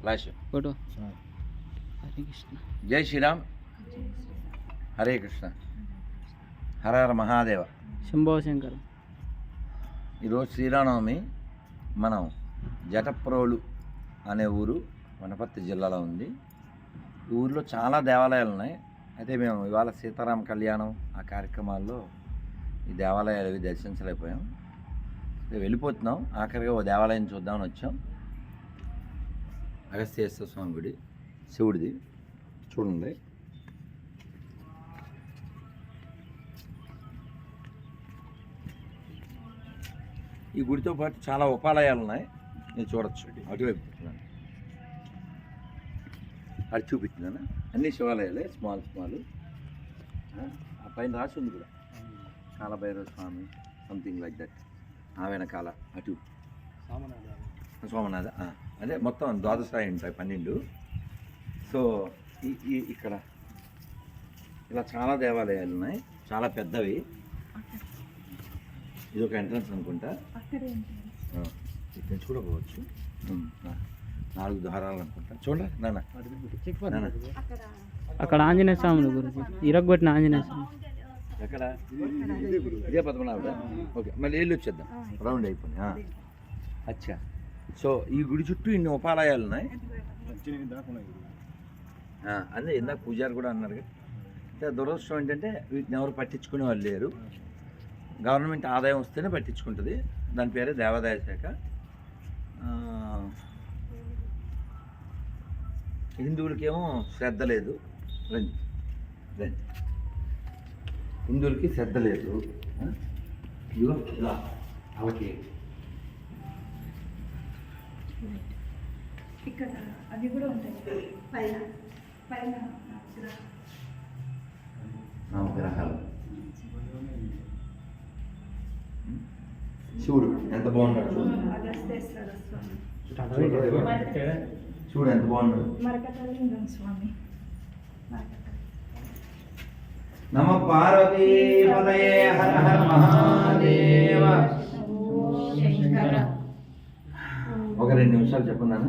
Flash photo. Hare Krishna జై శ్రీరామ్. హరే కృష్ణ. హర హర మహాదేవ. శంభో శంకర. ఈరోజు శ్రీరామనవమి. మనం జటప్రోలు అనే ఊరు వనపర్తి జిల్లాలో ఉంది. ఈ ఊరిలో చాలా దేవాలయాలు ఉన్నాయి. అయితే మేము ఇవాళ సీతారామ కళ్యాణం ఆ కార్యక్రమాల్లో ఈ దేవాలయాలు అవి దర్శించలేకపోయాం. వెళ్ళిపోతున్నాం. ఆఖరిగా ఓ దేవాలయం చూద్దామని వచ్చాం. అగస్త్యేశ్వర స్వామి గుడి శివుడిది. చూడండి. ఈ గుడితో పాటు చాలా ఉపాలయాలు ఉన్నాయి నేను చూడొచ్చు. అటువైపు. అది చూపించిందన్న అన్ని శివాలయాలే స్మాల్ స్మాల్. ఆ పైన రాసి ఉంది కూడా. Kalabhairava Swami something like that. ఆ వెనకాల అటు. సోమనాథ అదే మొత్తం ద్వాదశాయి ఉంటాయి పన్నెండు. సో ఈ ఈ ఇక్కడ. ఇలా చాలా దేవాలయాలు ఉన్నాయి. చాలా పెద్దవి. ఇది ఒక ఎంట్రన్స్ అనుకుంటా. ఆ, ఇక్కడ చూడకపోవచ్చు ఉమ్, ఆ, నాలుగు ద్వారాలు అనుకుంటా. చూడండి నాన్న. అక్కడ. ఆంజనేయ స్వామి గురించి ఇరగొట్టిన ఆంజనేయ స్వామి. ఎక్కడ? ఇదే పద్మనాభుడా ఓకే మళ్ళీ వెళ్ళి వచ్చేద్దాం. రౌండ్ అయిపోయింది. ఆ. అచ్చా. సో ఈ గుడి చుట్టూ ఇన్ని ఉపాలయాలు ఉన్నాయి అదే ఇందాక పూజారి కూడా అన్నారు కదా. అయితే దురదృష్టం ఏంటంటే వీటిని ఎవరు పట్టించుకునే వాళ్ళు లేరు. గవర్నమెంట్ ఆదాయం వస్తేనే పట్టించుకుంటుంది. దాని పేరే దేవాదాయ శాఖ. హిందువులకేమో శ్రద్ధ లేదు. రండి. రండి. హిందువులకి శ్రద్ధ లేదు. ఇలా అవకి ఇక్కడ అవి కూడా ఉంటాయి. పైన. పైన నవగ్రహాలు. శివుడు ఎంత బాగున్నాడు చూడు. ఎంత బాగున్నాడు. స్వామి. నమ పార్వతీపదయే హర హర మహాదేవ. శంకర. ఒక రెండు నిమిషాలు చెప్పండి నాన్న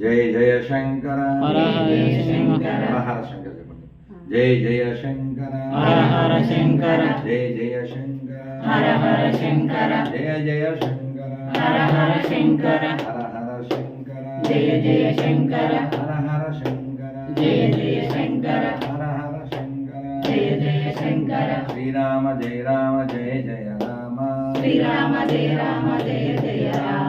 జయ జయ శంకర హర హర శంకర. హర హర శంకర చెప్పండి జయ జయ శంకర హర హర శంకర జయ జయ శంకర హర హర శంకర జయ జయ శంకర హర హర శంకర హర హర శంకర జయ జయ శంకర హర హర శంకర జయ జయ శంకర హర హర శంకర జయ జయ శంకర శ్రీరామ జయ రామ జయ జయ రామ శ్రీరామ జయ రామ జయ జయ రామ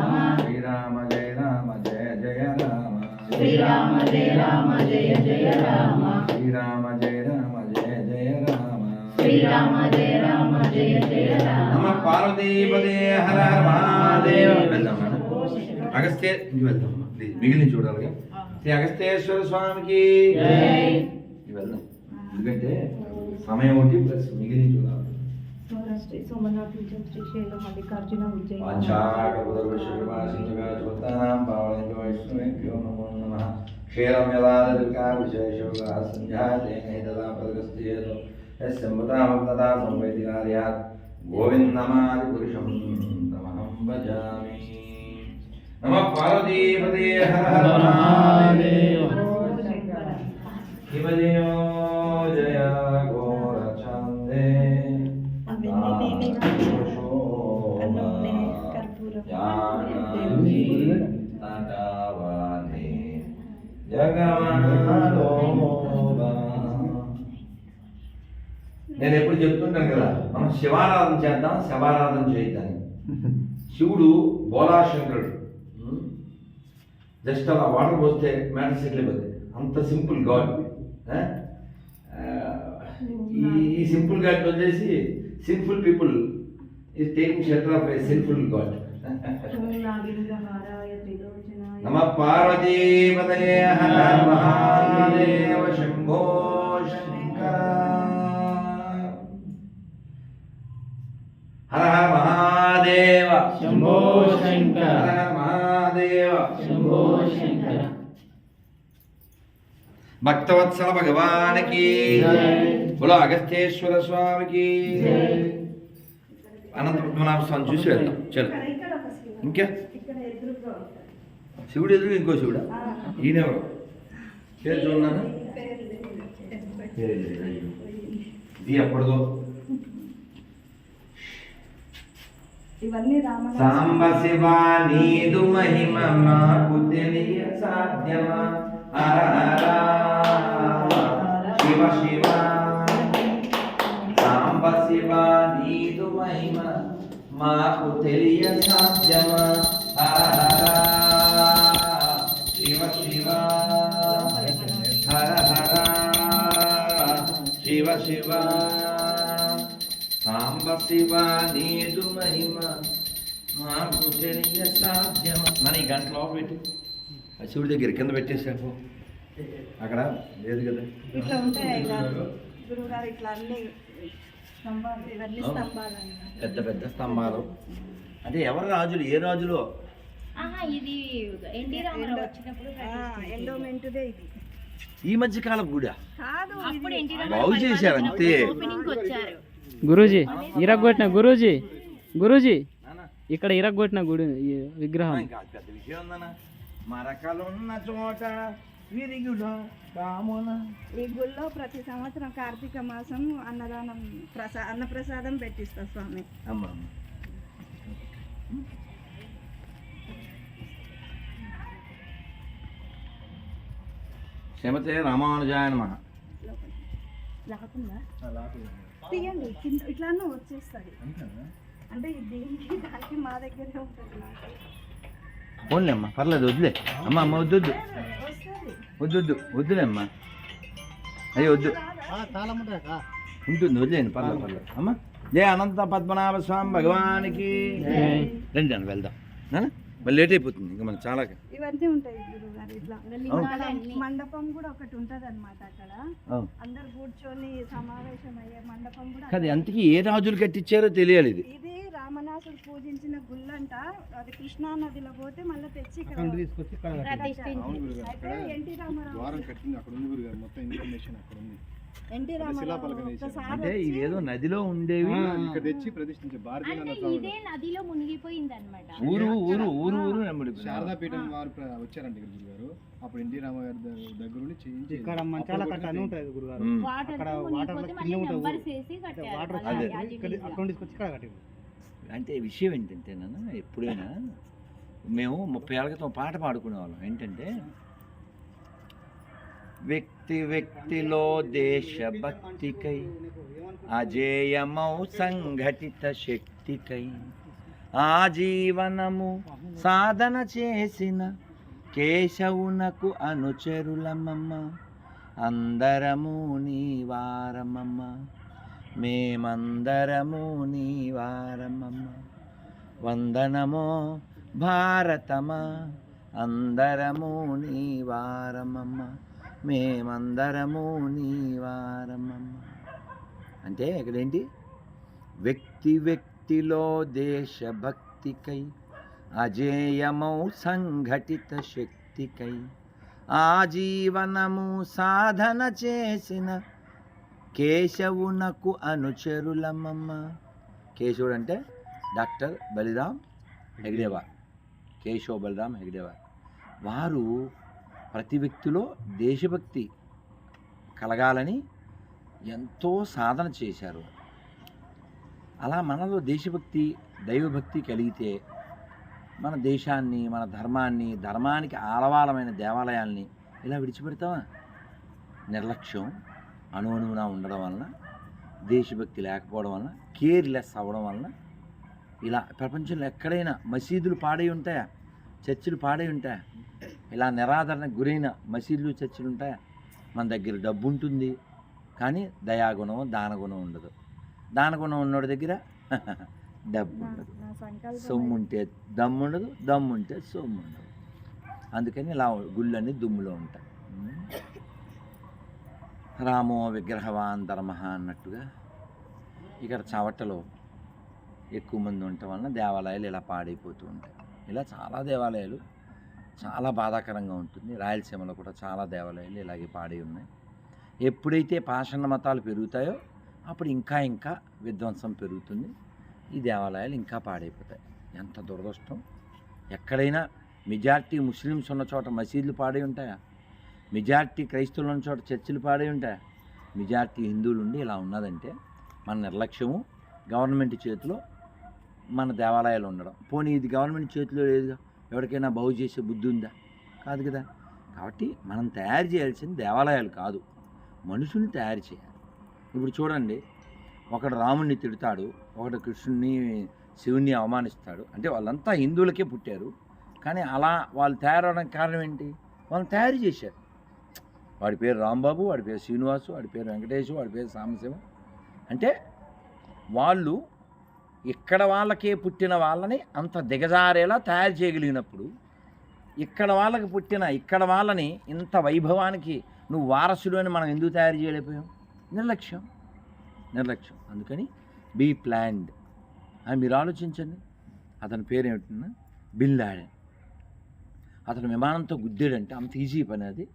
శ్రీరామ జయ రామ జయ జయ రామ. శ్రీరామ జయ రామ జయ జయ రామ. శ్రీరామ జయ రామ జయ జయ రామ. నమ పార్వతీపదే హర హర మహాదేవ. వెళ్దాం అగస్త్య వెళ్దాం. మిగిలిన చూడాలిగా శ్రీ అగస్త్యేశ్వర స్వామికి. వెళ్దాం. ఎందుకంటే సమయం ఒకటి ప్లస్ మిగిలిన చూడాలి. श्री सोमनाथ विजय श्री शैल मल्लिकार्जुन विजय वैष्णवेभ्यो नमो नमः। क्षीरं यदादृका विशेषोगाः सञ्जातेने तदा पदगस्त्येतु यस्य मृतामृतदा संवैति कार्यात् गोविन्दमादिपुरुषं तमहं भजामि नमः पार्वतीपते हर हर महादेव। शिवदेव నేను ఎప్పుడు చెప్తుంటాను కదా మనం శివారాధన చేద్దాం శవారాధన చేయొద్దని. శివుడు బోలాశంకరుడు. జస్ట్ అలా వాటర్ పోస్తే మ్యాటర్ సెటిల్ అయిపోతుంది అంత సింపుల్ గాడ్. ఈ ఈ సింపుల్ గాడ్ వదిలేసి simple people is taking shelter of a simple god నమ హర హర మహాదేవ శంభో శంకర హర మహాదేవ శంభో శంకర హర మహాదేవ శంభో శంకర భక్తవత్సల భగవానికి. బులో అగస్త్యేశ్వర స్వామికి. అనంత పద్మనాభ స్వామి చూసి వెళ్తాం చలో. ఇంకా? శివుడు ఎదురు ఇంకో శివుడా? ఈయనెవరు? పేరు చూడన్నాను. ఇది ఎప్పటిదో? సాంబ శివ. నీదు మహిమ మాకు తెలియ సాధ్యమా? శివ శివ. సాంబ శివ నీదు మహిమ మాకు తెలియ సాధ్యమా? శివ. సాంబ శివ నీదు మహిమ మాకు తెలియ సాధ్యం. మన ఈ గంట లోపల పెట్టి. ఆ శివుడి దగ్గర కింద పెట్టేసాపు అక్కడ? లేదు కదా. ఇట్లా ఉంటాయి అయ్యగారు గురువు గారు? ఇట్లా అన్ని స్తంభాలు ఇవన్నీ అవును. స్తంభాలు అన్నమాట. పెద్ద పెద్ద స్తంభాలు. అంటే ఎవరు రాజులు? ఏ రాజులు? ఆహా ఇది ఎన్టీ రామారావు వచ్చినప్పుడు ఎండోమెంట్దే ఇది. ఈ మధ్య కాలం గుడి కాదు అప్పుడు ఇది. ఎన్టీ బాగు చేశారు అంతే. ఓపెనింగ్ వచ్చారు గురూజీ ఇరగొట్టిన గురూజీ. గురూజీ ఇక్కడ ఇరగొట్టిన గుడి ఈ విగ్రహం. పెద్ద విషయం మరకలున్న చోట ఈ గుళ్ళో ప్రతి సంవత్సరం కార్తీక మాసం అన్నదానం ప్రసా అన్నప్రసాదం పెట్టిస్తా స్వామి. అమ్మ శ్రీమతే రామానుజాయ నమ. లాకుందా తీయండి కింద ఇట్లానే వచ్చేస్తుంది. అంటే ఇది దీనికి దానికి మా దగ్గరే ఉంటుంది నాకు. పోన్లే అమ్మ పర్లేదు వద్దులే. అమ్మ అమ్మ వద్దు వద్దు. వద్దు వద్దు వద్దులే అమ్మ అయ్యో వద్దు. ఉంటుంది వదిలేండి పర్లేదు పర్లేదు. అమ్మ. జయ అనంత పద్మనాభ స్వామి భగవానికి. రండి అన్న వెళ్దాం. నాన్న మళ్ళీ లేట్ అయిపోతుంది ఇంకా మనకు చాలా. ఇవన్నీ ఉంటాయి గురువు గారు ఇట్లా. మండపం కూడా ఒకటి ఉంటది అనమాట అక్కడ. అందరు కూర్చొని సమావేశం అయ్యే మండపం కూడా కాదు ఎంతకీ ఏ రాజులు కట్టించారో తెలియాలి ఇది. ఇది రామనాసుడు పూజించిన గుళ్ళంట. అది కృష్ణా నదిలో పోతే మళ్ళీ తెచ్చి ఇక్కడ అయితే ఎన్టీ రామారావు కట్టింది అక్కడ ఉంది గురుగారు. మొత్తం ఇన్ఫర్మేషన్ అక్కడ ఉంది. ఎన్టీ అంటే ఇదేదో నదిలో ఉండేవి. ఇక్కడ తెచ్చి ప్రతిష్ఠించే భారతీయ ఇదే నదిలో మునిగిపోయింది అనమాట ఊరు ఊరు ఊరు ఊరు నెమ్మడి శారదాపీఠం వారు వచ్చారంట ఇక్కడ గురుగారు. అప్పుడు ఎన్టీ రామారావు గారి దగ్గర నుండి చేయించి ఇక్కడ మంచాల కట్ట అని ఉంటుంది గురుగారు. అక్కడ వాటర్ వాటర్. ఇక్కడ అక్కడ ఇక్కడ కట్టింది అంటే. విషయం ఏంటంటే నాన్న ఎప్పుడైనా మేము ముప్పై ఏళ్ళ క్రితం పాట పాడుకునేవాళ్ళం. ఏంటంటే వ్యక్తి వ్యక్తిలో దేశభక్తికై అజేయమౌ సంఘటిత శక్తికై. ఆజీవనము సాధన చేసిన కేశవునకు అనుచరులమమ్మ అందరము నీ వారమమ్మ మేమందరము నీ వారమమ్మ వందనమో భారతమా. అందరము నీ వారమమ్మ మేమందరము నీవారమమ్మ అంటే ఇక్కడేంటి? వ్యక్తి వ్యక్తిలో దేశభక్తికై అజేయమౌ సంఘటిత శక్తికై ఆజీవనము సాధన చేసిన కేశవునకు అనుచరులమ్మమ్మ. కేశవుడు అంటే డాక్టర్ బలిరామ్ హెగ్డేవార్ కేశవ బలిరామ్ హెగ్డేవార్ వారు ప్రతి వ్యక్తిలో దేశభక్తి కలగాలని ఎంతో సాధన చేశారు. అలా మనలో దేశభక్తి దైవభక్తి కలిగితే మన దేశాన్ని మన ధర్మాన్ని ధర్మానికి ఆలవాలమైన దేవాలయాల్ని ఇలా విడిచిపెడతావా నిర్లక్ష్యం అణువణువున ఉండడం వలన దేశభక్తి లేకపోవడం వలన కేర్లెస్ అవ్వడం వలన ఇలా ప్రపంచంలో ఎక్కడైనా మసీదులు పాడై ఉంటాయా? చర్చిలు పాడై ఉంటాయా? ఇలా నిరాదరణకు గురైన మసీదులు చర్చిలు ఉంటాయా మన దగ్గర డబ్బు ఉంటుంది కానీ దయాగుణం దానగుణం ఉండదు. దానగుణం ఉన్నోడి దగ్గర డబ్బు ఉండదు సొమ్ము ఉంటే దమ్ము ఉండదు దమ్ము ఉంటే సొమ్ము ఉండదు అందుకని ఇలా గుళ్ళన్నీ దుమ్ములో ఉంటాయి. రామో విగ్రహవాన్ ధర్మ అన్నట్టుగా ఇక్కడ చవటలో ఎక్కువ మంది ఉండటం వలన దేవాలయాలు ఇలా పాడైపోతూ ఉంటాయి. ఇలా చాలా దేవాలయాలు చాలా బాధాకరంగా ఉంటుంది. రాయలసీమలో కూడా చాలా దేవాలయాలు ఇలాగే పాడై ఉన్నాయి. ఎప్పుడైతే పాషాణ మతాలు పెరుగుతాయో అప్పుడు ఇంకా ఇంకా విధ్వంసం పెరుగుతుంది. ఈ దేవాలయాలు ఇంకా పాడైపోతాయి. ఎంత దురదృష్టం. ఎక్కడైనా మెజారిటీ ముస్లిమ్స్ ఉన్న చోట మసీదులు పాడై ఉంటాయా? మెజారిటీ క్రైస్తవులు ఉన్న చోట చర్చిలు పాడై ఉంటాయా? మెజారిటీ హిందువులు ఉండి ఇలా ఉన్నదంటే మన నిర్లక్ష్యము గవర్నమెంట్ చేతిలో మన దేవాలయాలు ఉండడం. పోనీ ఇది గవర్నమెంట్ చేతిలో లేదుగా? ఎవరికైనా బాగు చేసే బుద్ధి ఉందా? కాదు కదా. కాబట్టి మనం తయారు చేయాల్సింది దేవాలయాలు కాదు. మనుషుల్ని తయారు చేయాలి. ఇప్పుడు చూడండి. ఒకడు రాముణ్ణి తిడతాడు ఒకడు కృష్ణుని శివుణ్ణి అవమానిస్తాడు. అంటే వాళ్ళంతా హిందువులకే పుట్టారు. కానీ అలా వాళ్ళు తయారవడానికి కారణం ఏంటి? వాళ్ళని తయారు చేశారు. వాడి పేరు రాంబాబు వాడి పేరు శ్రీనివాసు వాడి పేరు వెంకటేశు వాడి పేరు సాంబశివ. అంటే వాళ్ళు ఇక్కడ వాళ్ళకే పుట్టిన వాళ్ళని అంత దిగజారేలా తయారు చేయగలిగినప్పుడు ఇక్కడ వాళ్ళకి పుట్టిన ఇక్కడ వాళ్ళని ఇంత వైభవానికి నువ్వు వారసుడు అని మనం ఎందుకు తయారు చేయలేకపోయాం? నిర్లక్ష్యం. నిర్లక్ష్యం. అందుకని బీ ప్లాన్డ్. అని మీరు ఆలోచించండి. అతని పేరు ఏమిటన్నా? Bin Laden. అతను విమానంతో గుద్దాడంటే అంత ఈజీ పని అది.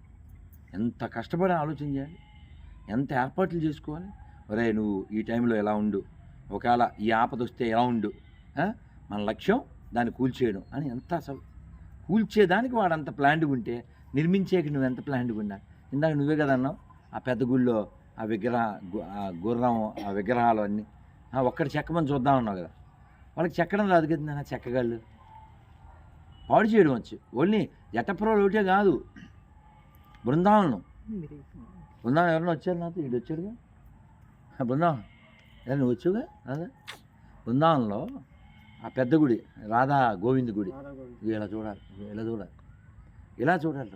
ఎంత కష్టపడి ఆలోచించాలి ఎంత ఏర్పాట్లు చేసుకోవాలి? ఒరే నువ్వు ఈ టైంలో ఎలా ఉండు? ఒకవేళ ఈ ఆపద వస్తే ఎలా ఉండు? మన లక్ష్యం దాన్ని కూల్చేయడం అని ఎంత అసలు. కూల్చేదానికి వాడు అంత ప్లాండ్గా ఉంటే నిర్మించేకి నువ్వు ఎంత ప్లాండ్గా ఉండాలి ఇందాక నువ్వే కదా అన్నావు ఆ పెద్ద గుళ్ళో ఆ విగ్రహ గుర్రం ఆ విగ్రహాలు అన్నీ. ఆ, ఒక్కటి చెక్కమని చూద్దాం అన్నావు కదా. వాళ్ళకి చెక్కడం రాదు కదా నాన్న చెక్కగాళ్ళు. పాడు చేయడం వచ్చు. ఓన్లీ జటప్రోలు ఒకటే కాదు. బృందావనం. బృందావనం ఎవరైనా వచ్చారు నాతో? ఇటు వచ్చాడుగా బృందావనం. నువ్వు వచ్చావుగా? రాదా బృందావనంలో ఆ పెద్ద గుడి రాధా గోవింద్ గుడి. ఇలా చూడాలి ఇలా చూడాలి. ఇలా చూడాలి.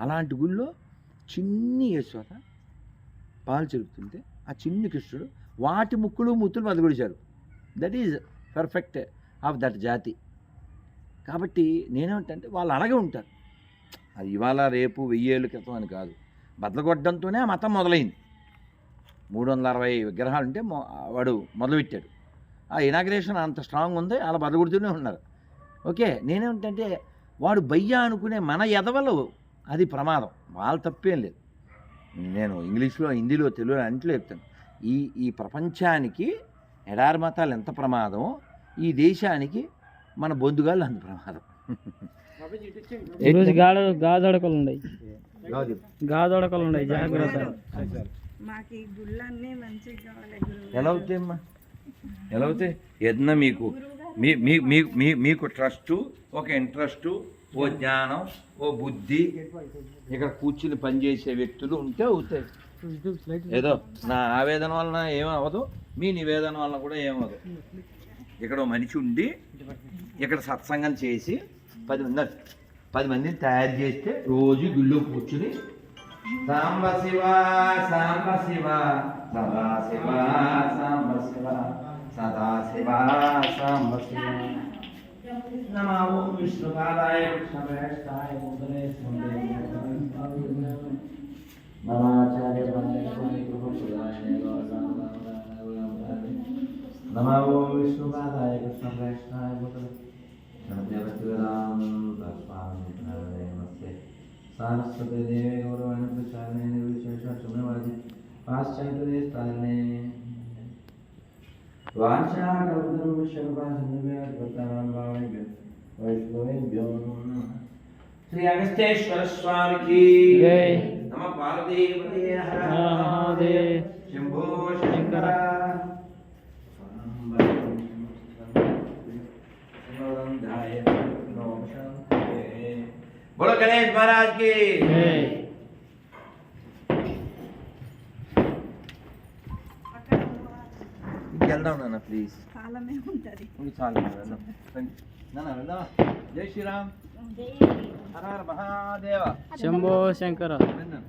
అలాంటి గుళ్ళో చిన్ని యశోద పాలు చెరుపుతుంటే ఆ చిన్ని కృష్ణుడు వాటి ముక్కులు ముత్తులు బతకొడిచారు that is perfect of that జాతి. కాబట్టి నేనేమంటే వాళ్ళు అలాగే ఉంటారు. అది ఇవాళ రేపు వెయ్యేళ్ళ క్రితం అని కాదు. బద్దలగొట్టడంతోనే ఆ మతం మొదలైంది. మూడు వందల అరవై విగ్రహాలు ఉంటే మొ- వాడు మొదలుపెట్టాడు. ఆ ఇనాగ్రేషన్ అంత స్ట్రాంగ్ ఉంది అలా బద్దగొడుతూనే ఉన్నారు. ఓకే నేనేమిటంటే వాడు బయ్య అనుకునే మన ఎదవలు అది ప్రమాదం. వాళ్ళ తప్పేం లేదు. నేను ఇంగ్లీష్లో హిందీలో తెలుగులో అంట్లో చెప్తాను. ఈ ఈ ప్రపంచానికి ఎడారి మతాలు ఎంత ప్రమాదం ఈ దేశానికి మన బొందుగాళ్ళు అంత ప్రమాదం. గాదొడకలు ఉన్నాయి. గాదొడకలు ఉన్నాయి జాగ్రత్త. మాకు ఈ గుళ్ళన్నీ మంచిగా కావాలి ఎలా అవుతాయమ్మా? ఎలా అవుతాయి? ఏదన్నా మీకు మీ మీ మీ- మీకు ట్రస్టు ఒక ఇంట్రెస్టు ఓ జ్ఞానం ఓ బుద్ధి ఇక్కడ కూర్చుని పనిచేసే వ్యక్తులు ఉంటే అవుతాయి. ఏదో నా ఆవేదన వలన ఏమవ్వదు మీ నివేదన వలన కూడా ఏమవ్వదు ఇక్కడ మనిషి ఉండి ఇక్కడ సత్సంగం చేసి పది మంది పది మందిని తయారు చేస్తే రోజు గుళ్ళో కూర్చుని సాంబ శివ సాంబ శివ సదా శివ సాంబ శివ సదా శివ సాంబ శివ నమో విష్ణుపాదాయ కృష్ణప్రేష్టాయ భూతలే నమాచార్య నమో విష్ణుపాదాయ కృష్ణప్రేష్టాయ భూతలే నమస్తే പാർശ്വപ്രദേവേ ഗൗരവാനുപ്രചാരണേന വിശേഷ സുമവാദി പാശ്ചാത്യസ്ഥാനേ വാചാകൗതം വിശ്വപാസനവ്യാത്മതാഭാവേഭ്യ വൈഷ്ണവേഭ്യോ നമഃ ശ്രീ അഗസ്തേശ്വര സ്വാമിക്ക് നമ പാർവതീപതേ ഹര മഹാദേവ ശംഭോ ശങ്കര बोलो गणेश महाराज की జై. అక్కడ వెళ్దాం నాన్న ప్లీజ్ కాలమే ఉంటుంది ఇంక చాలు నాన్న, వెళ్దాం రండి. నాన్న వెళ్దాం జై శ్రీరామ్ హర హర మహాదేవ శంభో శంకర విన్నాను